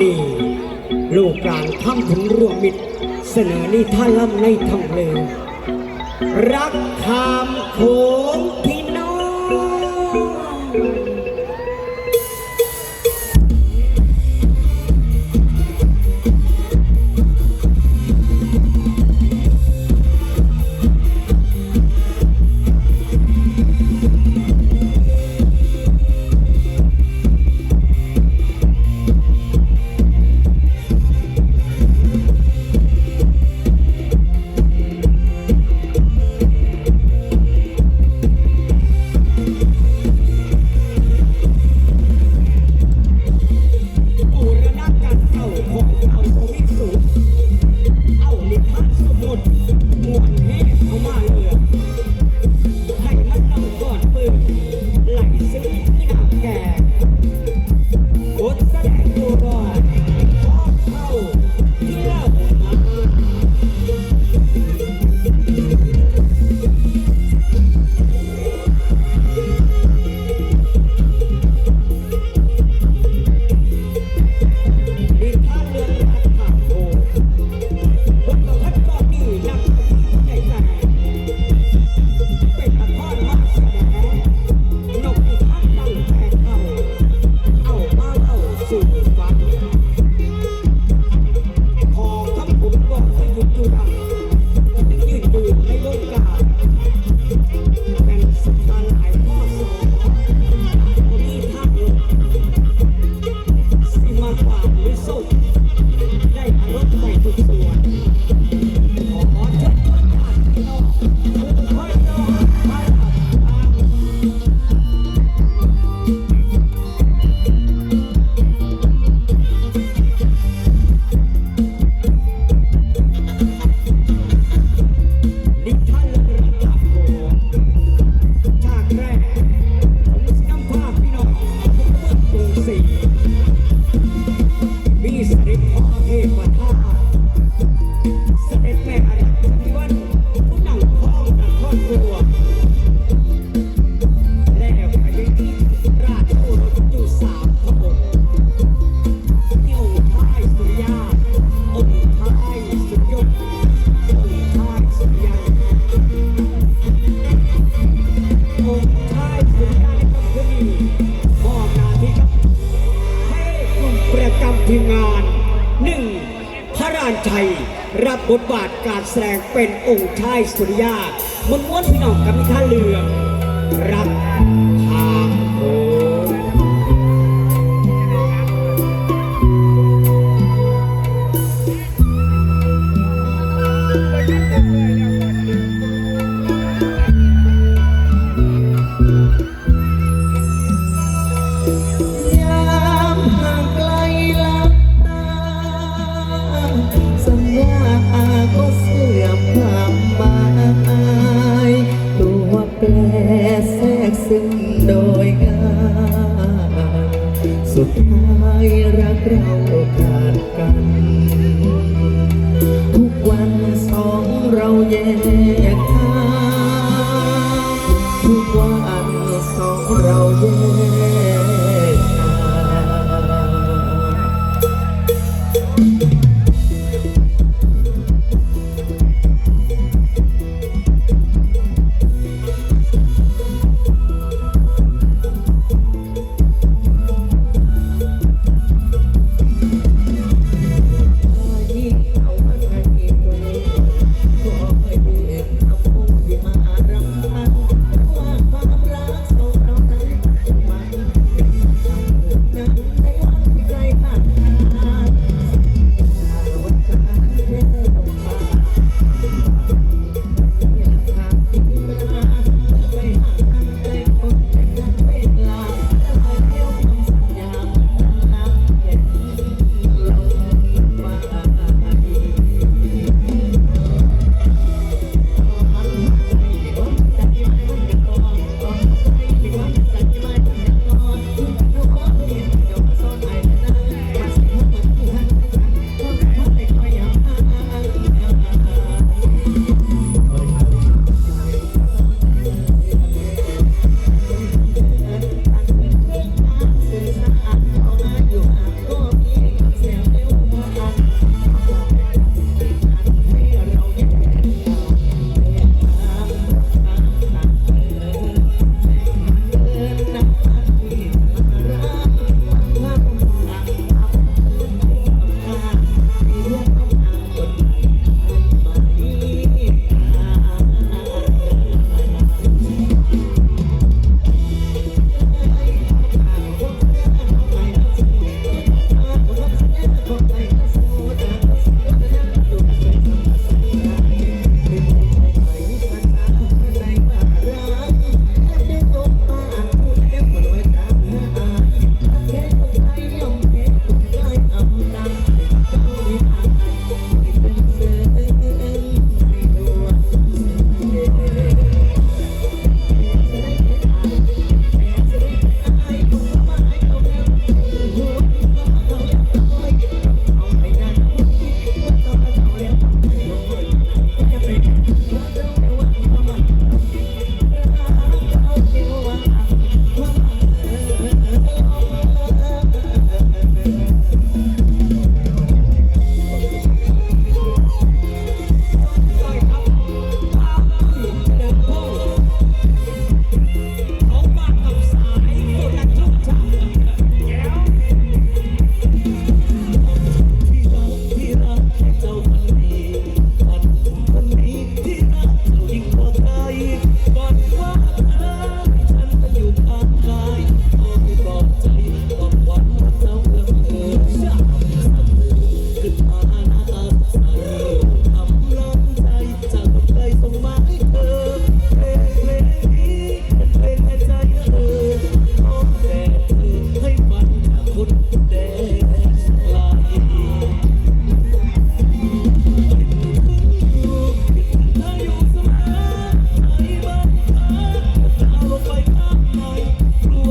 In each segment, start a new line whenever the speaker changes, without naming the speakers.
นี่ ลูกหลานทั้งถึงรวมมิตร เสนอนี่ท่าล่ำในทองเลรักคามโขงที่น้อง สเต็ปพ่อเทพมาท่าสเต็ป ชัย รับบทบาทการแสดงเป็นองค์ชายสุริยามนม้วนพี่น้องกับ
มิท่าเรือ รับ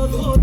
ก